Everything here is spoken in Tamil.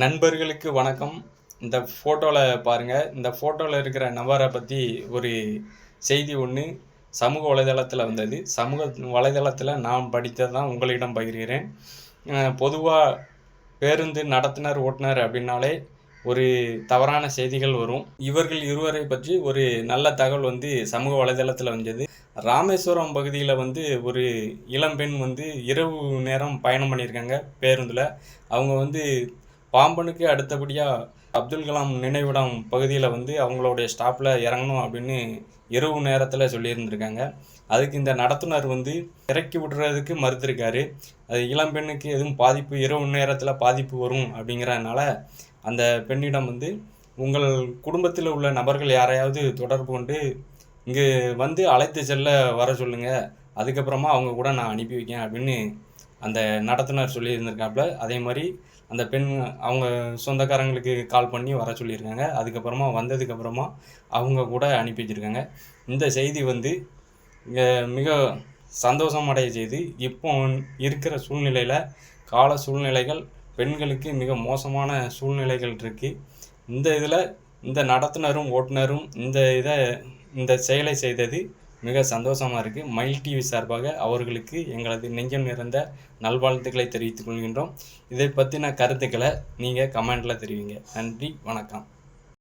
நண்பர்களுக்கு வணக்கம். இந்த ஃபோட்டோவில் பாருங்கள் இந்த ஃபோட்டோவில் இருக்கிற நபரை பற்றி ஒரு செய்தி ஒன்று சமூக வலைதளத்தில் வந்தது. சமூக வலைதளத்தில் நான் படித்ததான் உங்களிடம் பகிர்கிறேன். பொதுவாக பேருந்து நடத்துனர் ஓட்டுநர் அப்படின்னாலே ஒரு தவறான செய்திகள் வரும். இவர்கள் இருவரை பற்றி ஒரு நல்ல தகவல் வந்து சமூக வலைதளத்தில் வந்தது. ராமேஸ்வரம் பகுதியில் வந்து ஒரு இளம்பெண் வந்து இரவு நேரம் பயணம் பண்ணியிருக்காங்க பேருந்தில். அவங்க வந்து பாம்பனுக்கு அடுத்தபடியாக அப்துல் கலாம் நினைவிடம் பகுதியில் வந்து அவங்களுடைய ஸ்டாப்பில் இறங்கணும் அப்படின்னு இரவு நேரத்தில் சொல்லியிருந்திருக்காங்க. அதுக்கு இந்த நடத்துனர் வந்து இறக்கி விடுறதுக்கு மறுத்திருக்காரு. அது இளம்பெண்ணுக்கு எதுவும் பாதிப்பு இரவு நேரத்தில் பாதிப்பு வரும் அப்படிங்கிறதுனால அந்த பெண்ணிடம் வந்து உங்கள் குடும்பத்தில் உள்ள நபர்கள் யாரையாவது தொடர்பு கொண்டு இங்கு வந்து அழைத்து செல்ல வர சொல்லுங்கள் அதுக்கப்புறமா அவங்க கூட நான் அனுப்பி வைக்கேன் அப்படின்னு அந்த நடத்துனர் சொல்லியிருந்திருக்காப்புல அதே மாதிரி அந்த பெண் அவங்க சொந்தக்காரங்களுக்கு கால் பண்ணி வர சொல்லியிருக்காங்க. அதுக்கப்புறமா வந்ததுக்கப்புறமா அவங்க கூட அனுப்பி வச்சுருக்காங்க. இந்த செய்தி வந்து இங்கே மிக சந்தோஷம் அடைய செய்து. இப்போ இருக்கிற சூழ்நிலையில் கால சூழ்நிலைகள் பெண்களுக்கு மிக மோசமான சூழ்நிலைகள் இருக்குது இந்த இதில் இந்த நடத்துனரும் ஓட்டுநரும் இந்த இதை இந்த செயலை செய்தது மிக சந்தோஷமாக இருக்குது மயில் டிவி சார்பாக அவர்களுக்கு எங்களது நெஞ்சம் நிறைந்த நல்வாழ்த்துக்களை தெரிவித்துக் கொள்கின்றோம். இதை பற்றின கருத்துக்களை நீங்கள் கமெண்டில் தெரிவிங்க. நன்றி வணக்கம்.